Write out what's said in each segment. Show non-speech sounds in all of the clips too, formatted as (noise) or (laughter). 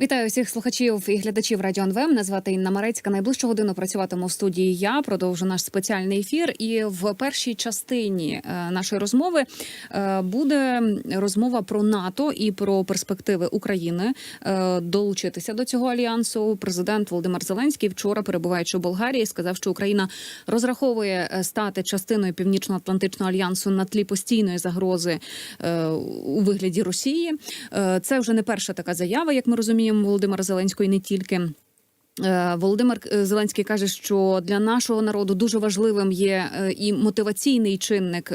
Вітаю всіх слухачів і глядачів Радіо НВ. Мене звати Інна Марецька. Найближчу годину працюватиму в студії. Я продовжу наш спеціальний ефір. І в першій частині е, нашої розмови е, буде розмова про НАТО і про перспективи України е, долучитися до цього альянсу. Президент Володимир Зеленський вчора, перебуваючи у Болгарії, сказав, що Україна розраховує стати частиною Північно-Атлантичного альянсу на тлі постійної загрози у вигляді Росії. Це вже не перша така заява, як ми розуміємо, Володимира Зеленського і не тільки. Е, Володимир е, Зеленський каже, що для нашого народу дуже важливим є е, і мотиваційний чинник,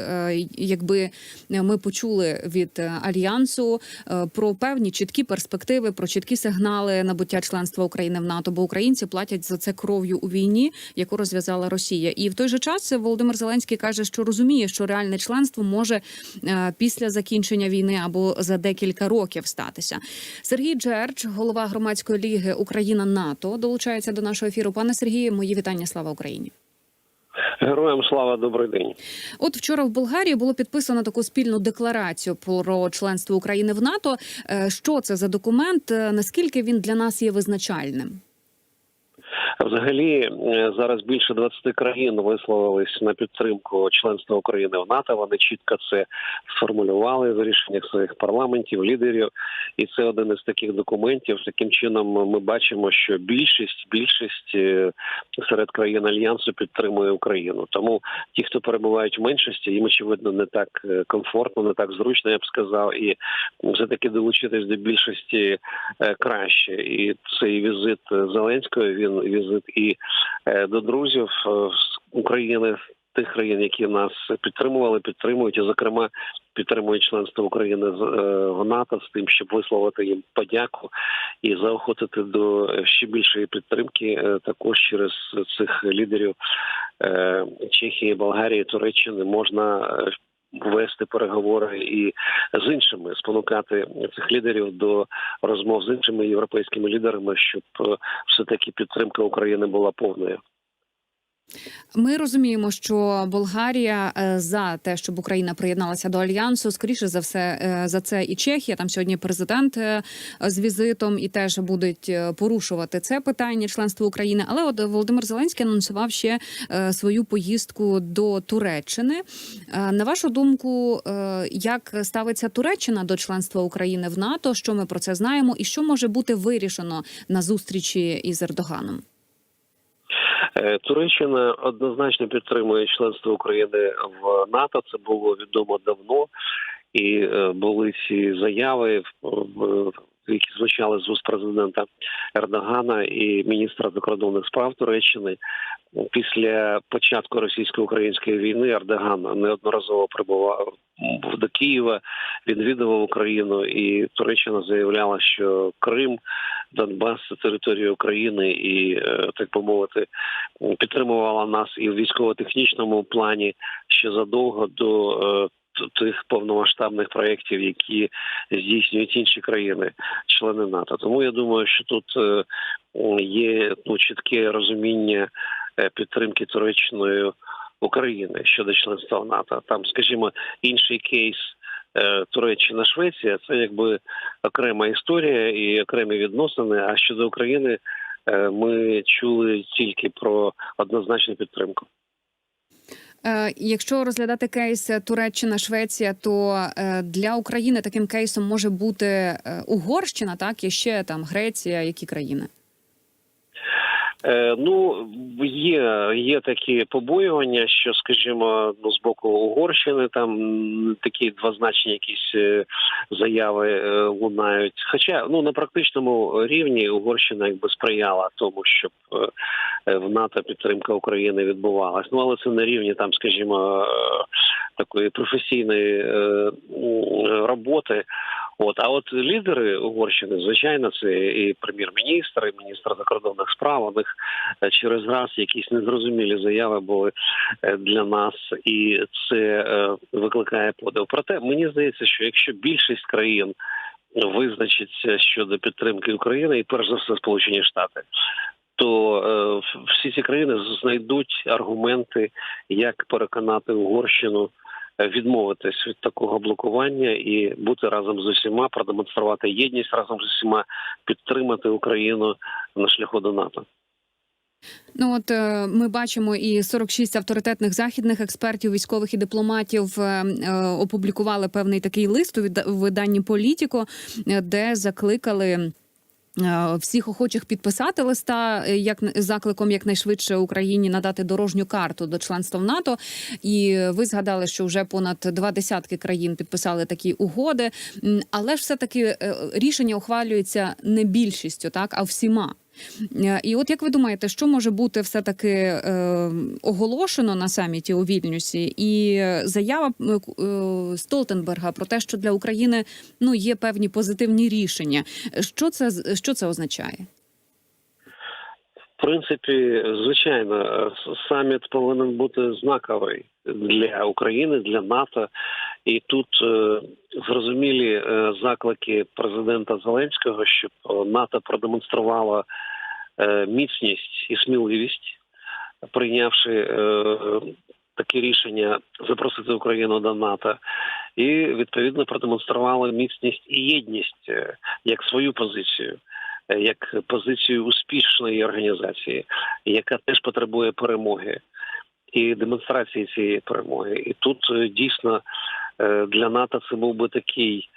якби ми почули від альянсу про певні чіткі перспективи, про чіткі сигнали набуття членства України в НАТО, бо українці платять за це кров'ю у війні, яку розв'язала Росія. І в той же час Володимир Зеленський каже, що розуміє, що реальне членство може після закінчення війни або за декілька років статися. Сергій Джерч, голова громадської ліги Україна НАТО, долучається до нашого ефіру. Пане Сергію, мої вітання. Слава Україні. Героям слава, добрий день. От вчора в Болгарії було підписано таку спільну декларацію про членство України в НАТО. Е, Що це за документ? Е, Наскільки він для нас є визначальним? Взагалі е, зараз більше 20 країн висловились на підтримку членства України в НАТО. Вони чітко це сформулювали в рішеннях своїх парламентів, лідерів, і це один із таких документів. Таким чином, ми бачимо, що більшість більшість е, серед країн альянсу підтримує Україну. Тому ті, хто перебувають в меншості, їм очевидно не так е, комфортно, не так зручно, я б сказав, і все таки долучитись до більшості краще. І цей візит Зеленського він візит і е, до друзів е, з України. Тих країн, які нас підтримували, підтримують, і зокрема підтримують членство України з- е, в НАТО з тим, щоб висловити їм подяку і заохотити до ще більшої підтримки, також через цих лідерів Чехії, Болгарії, Туреччини можна вести переговори і з іншими спонукати цих лідерів до розмов з іншими європейськими лідерами, щоб е, все таки підтримка України була повною. Ми розуміємо, що Болгарія е, за те, щоб Україна приєдналася до альянсу. Скоріше за все е, за це і Чехія. Там сьогодні президент е, з візитом і теж будуть порушувати це питання членства України. Але от Володимир Зеленський анонсував ще свою поїздку до Туреччини. На вашу думку, як ставиться Туреччина до членства України в НАТО? Що ми про це знаємо, і що може бути вирішено на зустрічі із Ердоганом? Е, Туреччина однозначно підтримує членство України в НАТО. Це було відомо давно, і е, були ці заяви, які звучали з уст президента Ердогана і міністра закордонних справ Туреччини. Після початку російсько-української війни Ердоган неодноразово прибував до Києва, відвідував Україну, і Туреччина заявляла, що Крим, Донбас це територія України, і е, так би мовити, підтримувала нас і в військово-технічному плані ще задовго до е, тих повномасштабних проєктів, які здійснюють інші країни, члени НАТО. Тому я думаю, що тут е, є ну, чітке розуміння підтримки Туреччиною України щодо членства НАТО. Там, скажімо, інший кейс. Е, Туреччина, Швеція це якби окрема історія і окремі відносини. А щодо України Е, ми чули тільки про однозначну підтримку. Е, Якщо розглядати кейс Туреччина, Швеція, то е, для України таким кейсом може бути е, Угорщина, так і ще там Греція, які країни. Е, ну є, є такі побоювання, що, скажімо, ну з боку Угорщини там такі двозначні якісь е, заяви е, лунають. Хоча ну на практичному рівні Угорщина якби сприяла тому, щоб в НАТО підтримка України відбувалась. Ну але це на рівні там, скажімо, такої професійної роботи. От а от лідери Угорщини, звичайно, це і прем'єр-міністр, і міністр закордонних справ. У них через раз якісь незрозумілі заяви були е, для нас, і це е, викликає подив. Проте мені здається, що якщо більшість країн визначиться щодо підтримки України, і перш за все Сполучені Штати. То е, всі ці країни знайдуть аргументи, як переконати Угорщину е, відмовитись від такого блокування і бути разом з усіма, продемонструвати єдність разом з усіма, підтримати Україну на шляху до НАТО. Ну от е, ми бачимо і 46 авторитетних західних експертів, військових і дипломатів е, е, опублікували певний такий лист у виданні Політіко, де закликали. Всіх охочих підписати листа як закликом якнайшвидше Україні надати дорожню карту до членства в НАТО. І ви згадали, що вже понад два десятки країн підписали такі угоди. Але ж все таки рішення ухвалюється не більшістю, так а всіма. Е, І от як ви думаєте, що може бути все таки е, оголошено на саміті у Вільнюсі? І заява е, е, Столтенберга про те, що для України ну є певні позитивні рішення. Що це що це означає? В принципі, звичайно, саміт повинен бути знаковий для України, для НАТО. І тут е, зрозумілі е, заклики президента Зеленського, щоб е, НАТО продемонструвало е, міцність і сміливість, прийнявши таке рішення запросити Україну до НАТО, і відповідно продемонстрували міцність і єдність як свою позицію. Як позицію успішної організації, яка теж потребує перемоги і демонстрації цієї перемоги. І тут дійсно для НАТО це був би такий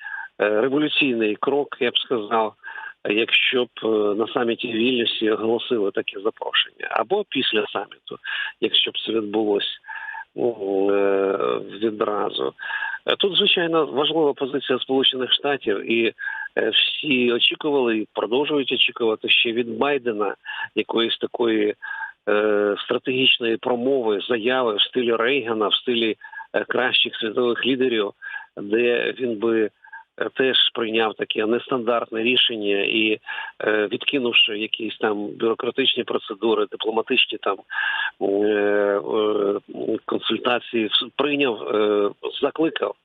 е, революційний крок, я б сказав, якщо б е, на саміті Вільнюсі оголосили таке запрошення, або після саміту, якщо б це відбулося е, відразу. Е, Тут, звичайно, важлива позиція Сполучених Штатів, і е, всі очікували і продовжують очікувати ще від Байдена якоїсь такої е, стратегічної промови, заяви в стилі Рейгана, в стилі е, кращих світових лідерів, де він би е, теж прийняв таке нестандартне рішення і е, відкинувши якісь там бюрократичні процедури, дипломатичні там е, е, консультації, прийняв, е, закликав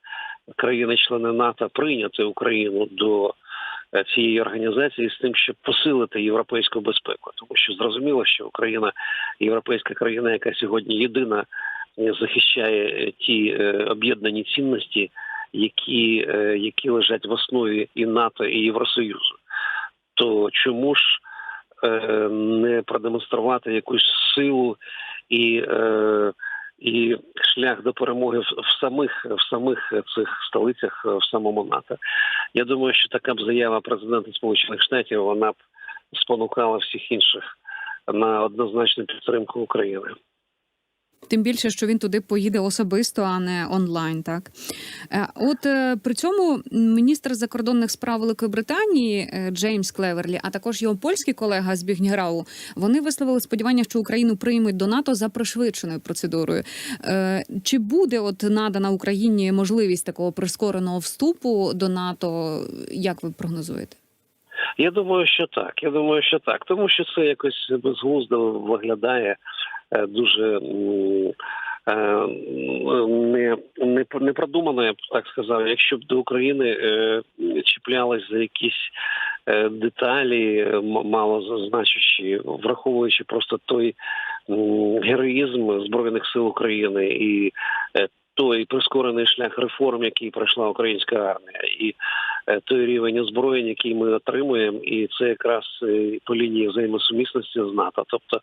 країни-члени НАТО прийняти Україну до е, цієї організації з тим, щоб посилити європейську безпеку, тому що зрозуміло, що Україна європейська країна, яка сьогодні єдина е, захищає е, ті е, об'єднані цінності, які, е, які лежать в основі і НАТО, і Євросоюзу. То чому ж е, не продемонструвати якусь силу і, е, і шлях до перемоги в самих в самих цих столицях в самому НАТО? Я думаю, що така б заява президента Сполучених Штатів вона б спонукала всіх інших на однозначну підтримку України. Тим більше, що він туди поїде особисто, а не онлайн. Так Е, от е, при цьому міністр закордонних справ Великої Британії е, Джеймс Клеверлі, а також його польський колега Збігнє Рау, вони висловили сподівання, що Україну приймуть до НАТО за пришвидшеною процедурою. Чи буде от надана Україні можливість такого прискореного вступу до НАТО? Як ви прогнозуєте? Я думаю, що так. Я думаю, що так, тому що це якось безглуздо виглядає дуже е, не, не, не продумано, я б так сказав. Якщо б до України е, чіплялись за якісь е, деталі, е, мало зазначущі, враховуючи просто той героїзм збройних сил України і е, той прискорений шлях реформ, який пройшла українська армія, і е, той рівень озброєнь, який ми отримуємо, і це якраз е, по лінії взаємосумісності з НАТО. Тобто,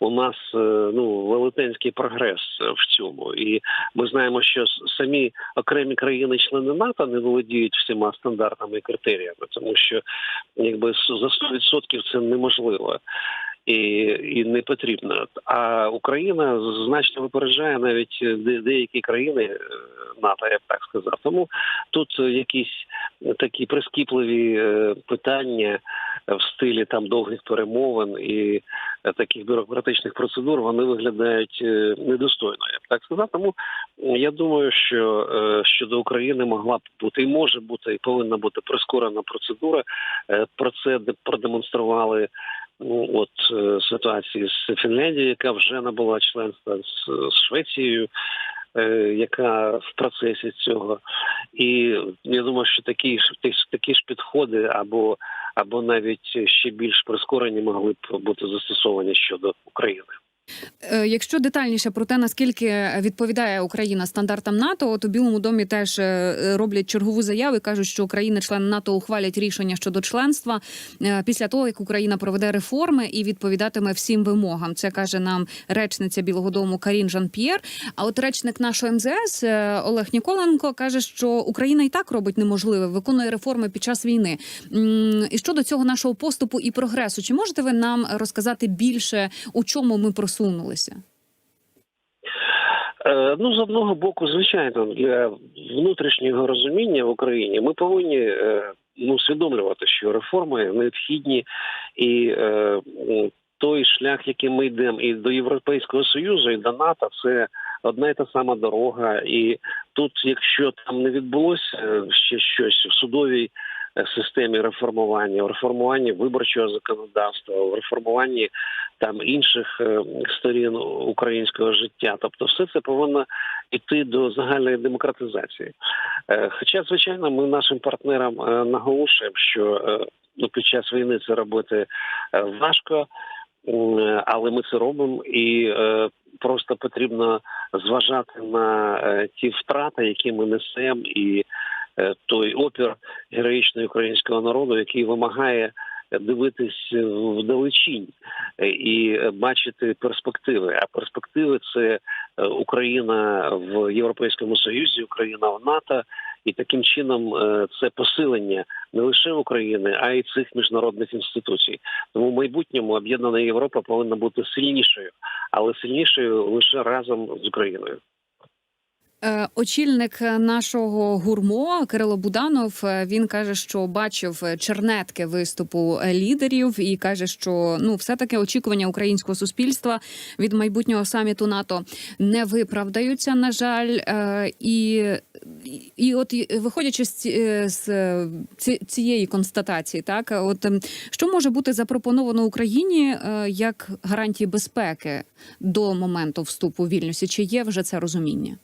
у нас е, ну велетенський прогрес в цьому, і ми знаємо, що самі окремі країни-члени НАТО не володіють всіма стандартами і критеріями, тому що якби за 100% це неможливо. І, і не потрібно. А Україна значно випереджає навіть де- деякі країни е, НАТО, я б так сказав. Тому тут якісь такі прискіпливі е, питання в стилі там довгих перемовин і таких бюрократичних процедур вони виглядають е, недостойно. Я б так сказав. Тому я думаю, що щодо України могла б бути і може бути, і повинна бути прискорена процедура. Про це де- продемонстрували от е, ситуації з Фінляндією, яка вже набула членства з, Швецією, е, яка в процесі цього. І я думаю, що такі ж- такі ж підходи або або навіть ще більш прискорені могли б бути застосовані щодо України. Е, Якщо детальніше про те, наскільки відповідає Україна стандартам НАТО, от у Білому домі теж е, роблять чергову заяву і кажуть, що країни-члени НАТО ухвалять рішення щодо членства е, після того, як Україна проведе реформи і відповідатиме всім вимогам. Це каже нам речниця Білого Дому Карін Жан П'єр. А от речник нашого МЗС Олег Ніколенко каже, що Україна і так робить неможливе, виконує реформи під час війни. І щодо цього нашого поступу і прогресу, чи можете ви нам розказати більше, у чому ми просунулися? Е, Ну, з одного боку, звичайно, для внутрішнього розуміння в Україні ми повинні е, ну, усвідомлювати, що реформи необхідні, і е, той шлях, яким ми йдемо і до Європейського Союзу, і до НАТО, це одна і та сама дорога. І тут, якщо там не відбулося ще щось в судовій системі реформування, в реформуванні виборчого законодавства, в реформуванні там інших е, сторін українського життя. Тобто, все це повинно йти до загальної демократизації. Е, Хоча, звичайно, ми нашим партнерам е, наголошуємо, що е, ну, під час війни це робити е, важко, але ми це робимо і е, просто потрібно зважати на е, ті втрати, які ми несемо, і е, той опір героїчного українського народу, який вимагає дивитись вдалечінь е, і бачити перспективи. А перспективи це е, Україна в Європейському Союзі, Україна в НАТО, і таким чином е, це посилення не лише України, а й цих міжнародних інституцій. Тому в майбутньому об'єднана Європа повинна бути сильнішою, але сильнішою лише разом з Україною. Е, Очільник нашого гурмо Кирило Буданов е, він каже, що бачив чернетки виступу лідерів, і каже, що ну все таки очікування українського суспільства від майбутнього саміту НАТО не виправдаються. На жаль, Е, і, і от виходячи з, з цієї констатації, так от ем, що може бути запропоновано Україні як гарантії безпеки до моменту вступу в Вільнюсі? Чи є вже це розуміння?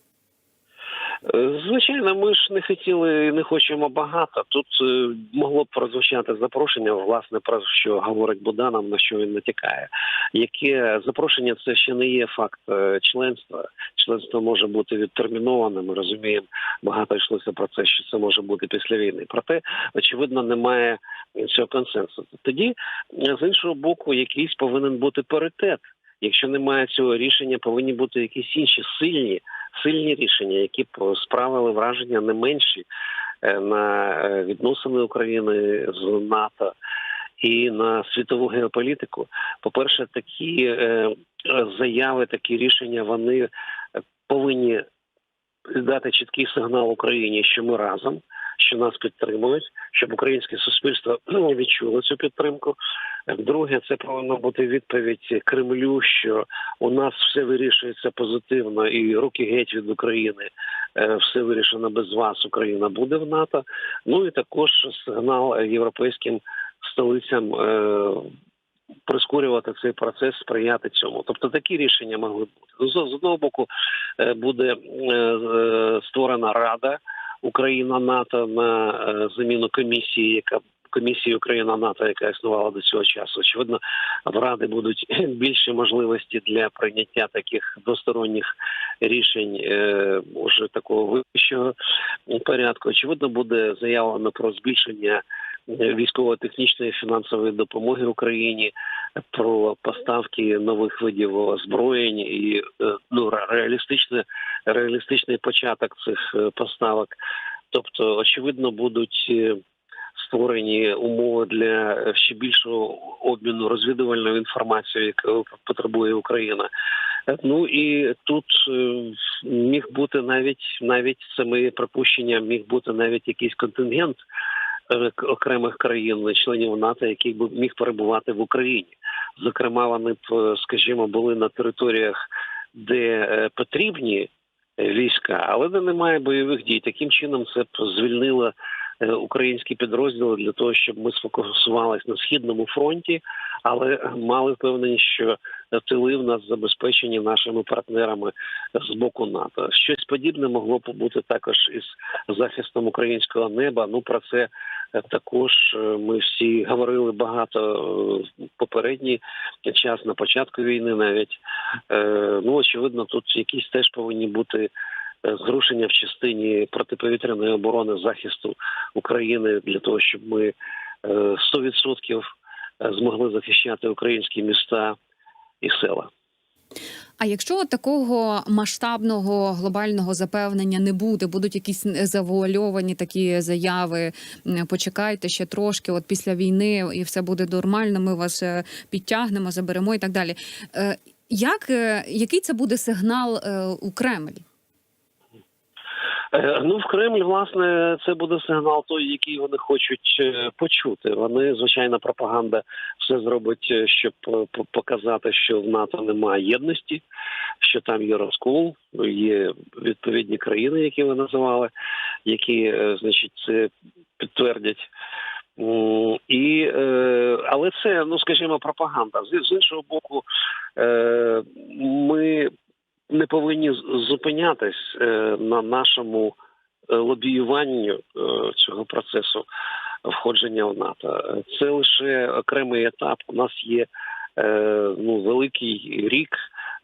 Е, Звичайно, ми ж не хотіли не хочемо багато. Тут е, могло б прозвучати запрошення, власне, про що говорить Буданов, на що він натякає. Яке запрошення це ще не є факт е, членства. Членство може бути відтерміноване. Ми розуміємо, багато йшлося про це, що це може бути після війни. Проте, очевидно, немає цього консенсусу. Тоді, з іншого боку, якийсь повинен бути паритет. Якщо немає цього рішення, повинні бути якісь інші сильні сильні рішення, які справили враження не менші е, на е, відносини України з НАТО і на світову геополітику. По-перше, такі е, заяви, такі рішення вони повинні дати чіткий сигнал Україні, що ми разом, що нас підтримують, щоб українське суспільство (clears throat) відчуло цю підтримку. Друге, це повинна бути відповідь Кремлю, що у нас все вирішується позитивно, і руки геть від України. Е, Все вирішено без вас. Україна буде в НАТО. Ну і також сигнал європейським столицям е, прискорювати цей процес, сприяти цьому. Тобто такі рішення могли бути. Ну, З одного боку е, буде створена рада Україна НАТО на е, заміну комісії, яка комісії Україна НАТО, яка існувала до цього часу. Очевидно, в ради будуть (laughs) більше можливості для прийняття таких двосторонніх рішень е, уже такого вищого порядку. Очевидно, буде заявлено про збільшення військово-технічної фінансової допомоги Україні, про поставки нових видів озброєнь і е, ну ре- реалістичне реалістичний початок цих е, поставок. Тобто, очевидно, будуть е, створені умови для ще більшого обміну розвідувальною інформацією, яку потребує Україна. Ну і тут міг бути навіть навіть це припущення, міг бути навіть якийсь контингент окремих країн, членів НАТО, який би міг перебувати в Україні. Зокрема, вони б, е, скажімо, були на територіях, де е, потрібні е, війська, але де немає бойових дій. Таким чином це б звільнило українські підрозділи для того, щоб ми сфокусувалися на східному фронті, але мали впевненість, що тили в нас забезпечені нашими партнерами з боку НАТО. Щось подібне могло б бути також із захистом українського неба. Ну про це е, також е, ми всі говорили багато е, в попередній час на початку війни. Навіть Е, ну очевидно, тут якісь теж повинні бути е, зрушення в частині протиповітряної оборони захисту України для того, щоб ми е, 100% змогли захищати українські міста і села. А якщо такого масштабного глобального запевнення не буде, будуть якісь завуальовані такі заяви. Почекайте ще трошки, от після війни, і все буде нормально. Ми вас е, підтягнемо, заберемо і так далі. Е, Як е, який це буде сигнал е, у Кремль? Е, Ну, в Кремль, власне, це буде сигнал той, який вони хочуть е, почути. Вони, звичайно, пропаганда все зробить, е, щоб показати, що в НАТО немає єдності, що там є розкол, є відповідні країни, які ви називали, які, значить, це підтвердять. І, але це, ну скажімо, пропаганда. З, іншого боку, ми не повинні зупинятись е, на нашому е, лобіюванню е, цього процесу входження в НАТО. Це лише окремий етап. У нас є ну великий рік.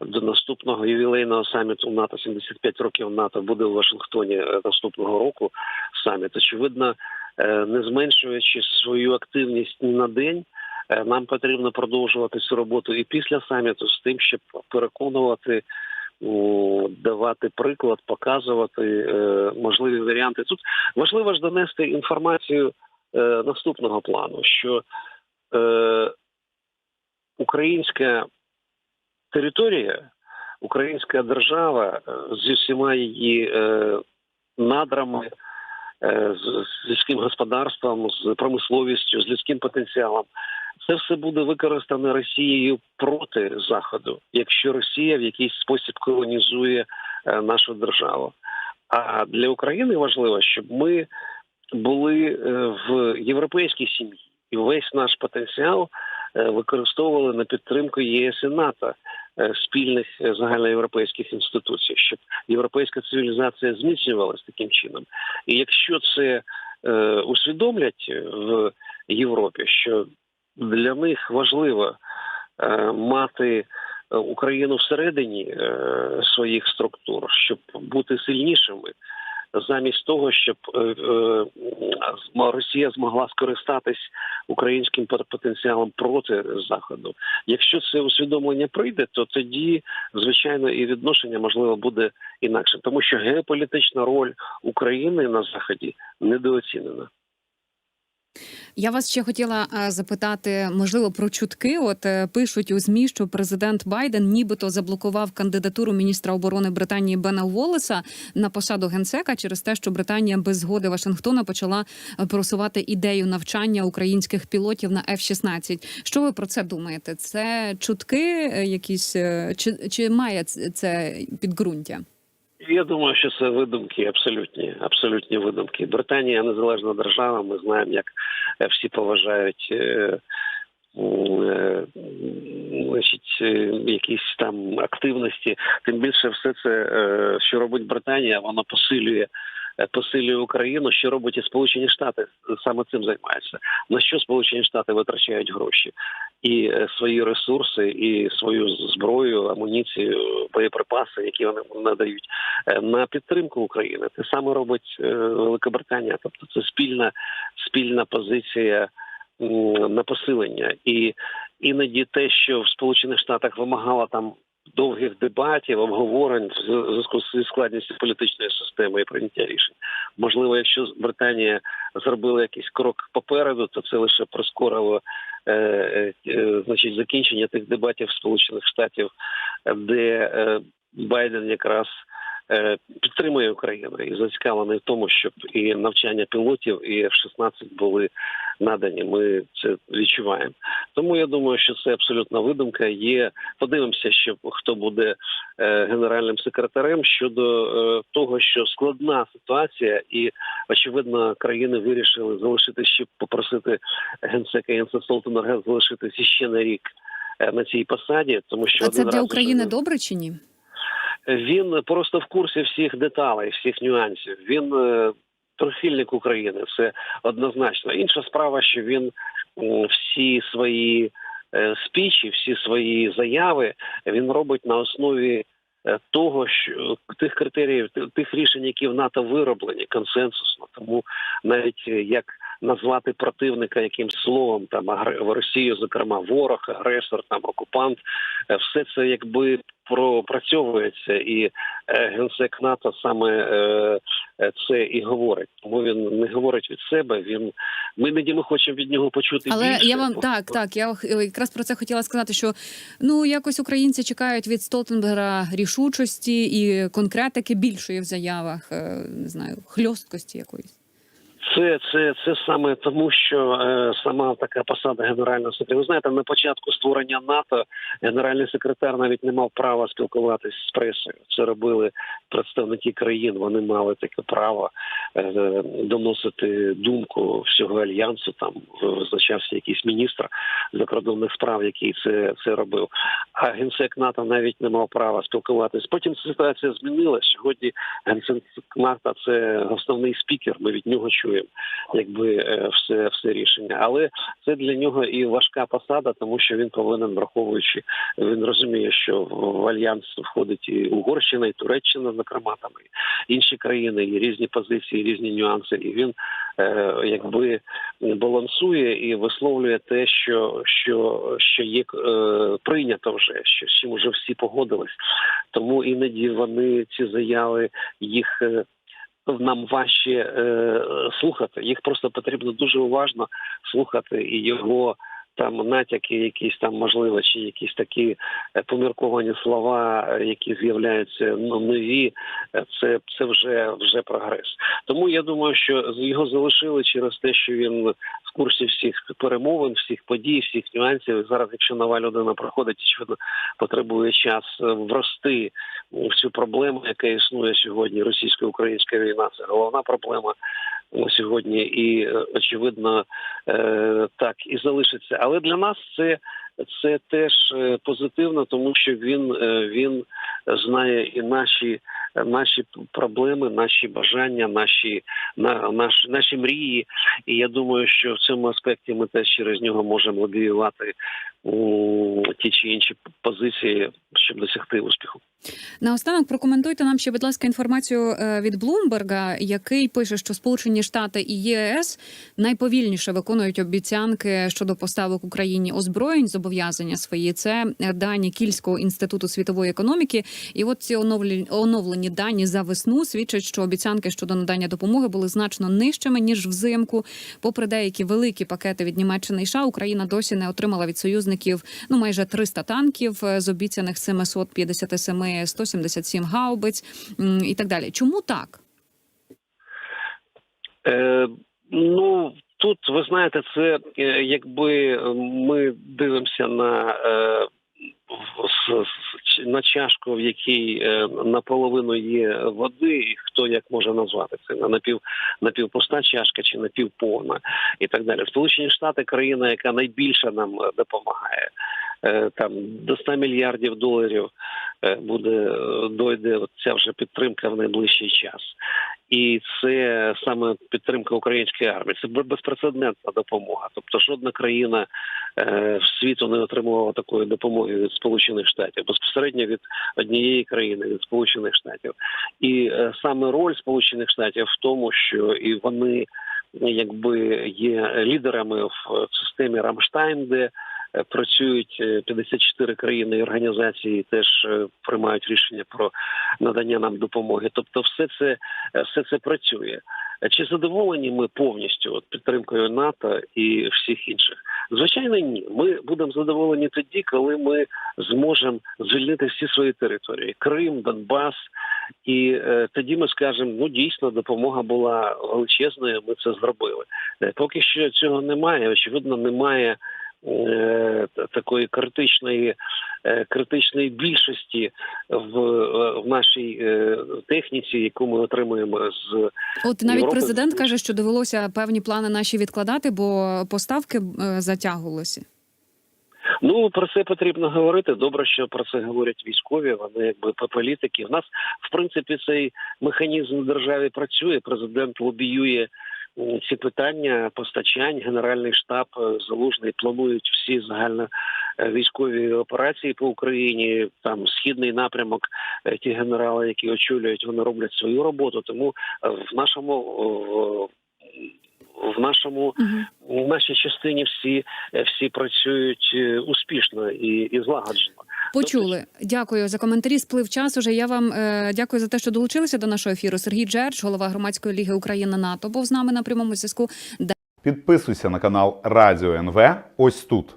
До наступного ювілейного саміту НАТО 75 років НАТО буде у Вашингтоні наступного року. Саміт очевидно, не зменшуючи свою активність ні на день. Нам потрібно продовжувати цю роботу і після саміту з тим, щоб переконувати давати приклад, показувати е, можливі варіанти. Тут важливо ж донести інформацію е, наступного плану, що е, українська територія, українська держава е, зі всіма її е, надрами. е, з сільським господарством, з промисловістю, з людським потенціалом, це все буде використане Росією проти Заходу, якщо Росія в якийсь спосіб колонізує е, нашу державу. А для України важливо, щоб ми були е, в європейській сім'ї, і весь наш потенціал е, використовували на підтримку ЄС і НАТО спільних загальноєвропейських інституцій, щоб європейська цивілізація зміцнювалася таким чином. І якщо це усвідомлять в Європі, що для них важливо е, мати е, Україну всередині е, своїх структур, щоб бути сильнішими, замість того, щоб Росія змогла скористатись українським пот- потенціалом проти заходу. Якщо це усвідомлення прийде, то тоді звичайно і відношення можливо буде інакше, тому що геополітична роль України на заході недооцінена. Я вас ще хотіла е, запитати, можливо, про чутки. От е, пишуть у змі, що президент Байден нібито заблокував кандидатуру міністра оборони Британії Бена Волеса на посаду генсека через те, що Британія без згоди Вашингтона почала е, просувати ідею навчання українських пілотів на F-16. Що ви про це думаєте? Це чутки якісь чи, чи має це підґрунтя? Я думаю, що це видумки, абсолютні, абсолютні видумки. Британія незалежна держава. Ми знаємо, як е, всі поважають. е, е, Значить, якісь там активності, тим більше все це, що робить Британія, воно посилює посилює Україну. Що робить і Сполучені Штати саме цим займаються. На що Сполучені Штати витрачають гроші і е, свої ресурси, і свою зброю, амуніцію, боєприпаси, які вони надають е, на підтримку України. Те саме робить е, Великобританія. Тобто це спільна спільна позиція на посилення. І іноді те, що в Сполучених Штатах вимагало там. Довгих дебатів, обговорень в зв'язку зі складністю політичної системи і прийняття рішень. Можливо, якщо Британія зробила якийсь крок попереду, то це лише прискорило е, е, е, значить закінчення тих дебатів Сполучених Штатів, де е, Байден якраз підтримує Україну і зацікавлений в тому, щоб і навчання пілотів, і F-16 були надані. Ми це відчуваємо. Тому я думаю, що це абсолютна видумка. Є подивимося, що хто буде е, генеральним секретарем щодо е, того, що складна ситуація, і очевидно, країни вирішили залишити ще попросити генсека Єнса Столтенберга залишитися ще на рік е, на цій посаді, тому що А це для України добре чи ні? Він просто в курсі всіх деталей, всіх нюансів. Він е, прихильник України, це однозначно. Інша справа, що він всі свої е, спічі, всі свої заяви він робить на основі. е, Того що тих критеріїв, тих рішень, які в НАТО вироблені консенсусно, тому навіть е, як назвати противника якимсь словом, там Росію, зокрема, ворог, агресор, там окупант, е, все це якби пропрацьовується, і е, генсек НАТО саме е, це і говорить. Тому він не говорить від себе. Він ми іноді ми хочемо від нього почути. Але більше. я вам так, так. Я якраз про це хотіла сказати, що ну якось українці чекають від Столтенберга рішучості і конкретики більшої в заявах, не знаю, хльосткості якоїсь. Це, це, це саме тому, що е, сама така посада генерального секретаря. Ви знаєте, на початку створення НАТО генеральний секретар навіть не мав права спілкуватися з пресою. Це робили представники країн. Вони мали таке право доносити думку всього альянсу. Там визначався якийсь міністр закордонних справ, який це, це робив. А генсек НАТО навіть не мав права спілкуватися. Потім ситуація змінилася. Сьогодні генсек НАТО це основний спікер. Ми від нього чуємо, якби е, все, все рішення. Але це для нього і важка посада, тому що він повинен, враховуючи, він розуміє, що в альянс входить і Угорщина, і Туреччина, зокрема там і інші країни, і різні позиції, різні нюанси. І він е, якби балансує і висловлює те, що, що, що є е, прийнято вже, що з чим вже всі погодились. Тому іноді вони ці заяви їх. е, Нам важче е, слухати. Їх просто потрібно дуже уважно слухати, і його там натяки, якісь там можливо, чи якісь такі е, помірковані слова, е, які з'являються ну, нові, е, це, це вже, вже прогрес. Тому я думаю, що його залишили через те, що він курсі всіх перемовин, всіх подій, всіх нюансів. Зараз, якщо нова людина проходить, очевидно, потребує час е, врости в цю проблему, яка існує сьогодні. Російсько-українська війна це головна проблема на сьогодні, і е, очевидно е, так і залишиться. Але для нас це. Це теж е, позитивно, тому що він е, він знає і наші наші проблеми, наші бажання, наші на наші, наші мрії. І я думаю, що в цьому аспекті ми теж через нього можемо лобіювати ті чи інші позиції, щоб досягти успіху. Наостанок прокоментуйте нам ще, будь ласка, інформацію е, від Блумберга, який пише, що Сполучені Штати і ЄС найповільніше виконують обіцянки щодо поставок Україні озброєнь, зобов'язання свої. Це дані Кільського інституту світової економіки. І от ці оновлені, оновлені дані за весну свідчать, що обіцянки щодо надання допомоги були значно нищими ніж взимку. Попри деякі великі пакети від Німеччини і США, Україна досі не отримала від союзників ну майже 300 танків е, з обіцяних 757 177 гаубиць і так далі. Чому так? Е, ну тут ви знаєте, це е, якби ми дивимося на. Е, на чашку, в якій е, наполовину є води, хто як може назвати це на напів напівпуста чашка чи напівповна, і так далі. Сполучені Штати країна, яка найбільше нам е, допомагає. Е, Там до 100 мільярдів доларів е, буде е, дойде ця вже підтримка в найближчий час. І це саме підтримка української армії. Це безпрецедентна допомога. Тобто, жодна країна е, світу не отримувала такої допомоги від Сполучених Штатів безпосередньо від однієї країни від Сполучених Штатів. І е, саме роль Сполучених Штатів в тому, що і вони якби є лідерами в системі Рамштайн, де працюють е, 54 країни і організації, теж е, приймають рішення про надання нам допомоги. Тобто, все це е, все це працює. Е, Чи задоволені ми повністю от, підтримкою НАТО і всіх інших? Звичайно, ні. Ми будемо задоволені тоді, коли ми зможемо звільнити всі свої території: Крим, Донбас. І е, тоді ми скажемо, ну дійсно допомога була величезною. Ми це зробили. Е, поки що цього немає. Очевидно, немає е, такої критичної, е, критичної більшості в, е, в нашій е, техніці, яку ми отримуємо з От навіть Європи президент каже, що довелося певні плани наші відкладати, бо поставки е, затягувалися. Ну про це потрібно говорити. Добре, що про це говорять військові. Вони якби по- політики. У нас в принципі цей механізм в державі працює. Президент лобіює ці питання постачань. Генеральний штаб е, залужний планують всі загально е, військові операції по Україні. Там східний напрямок. е, Ті генерали, які очолюють, вони роблять свою роботу. Тому е, в нашому в, нашому в нашій частині всі всі працюють е, успішно і, і злагоджено. Почули. Дякую за коментарі. Сплив час. Уже я вам е, дякую за те, що долучилися до нашого ефіру. Сергій Джерч, голова громадської ліги Україна НАТО, був з нами на прямому зв'язку. Підписуйся на канал Радіо НВ ось тут.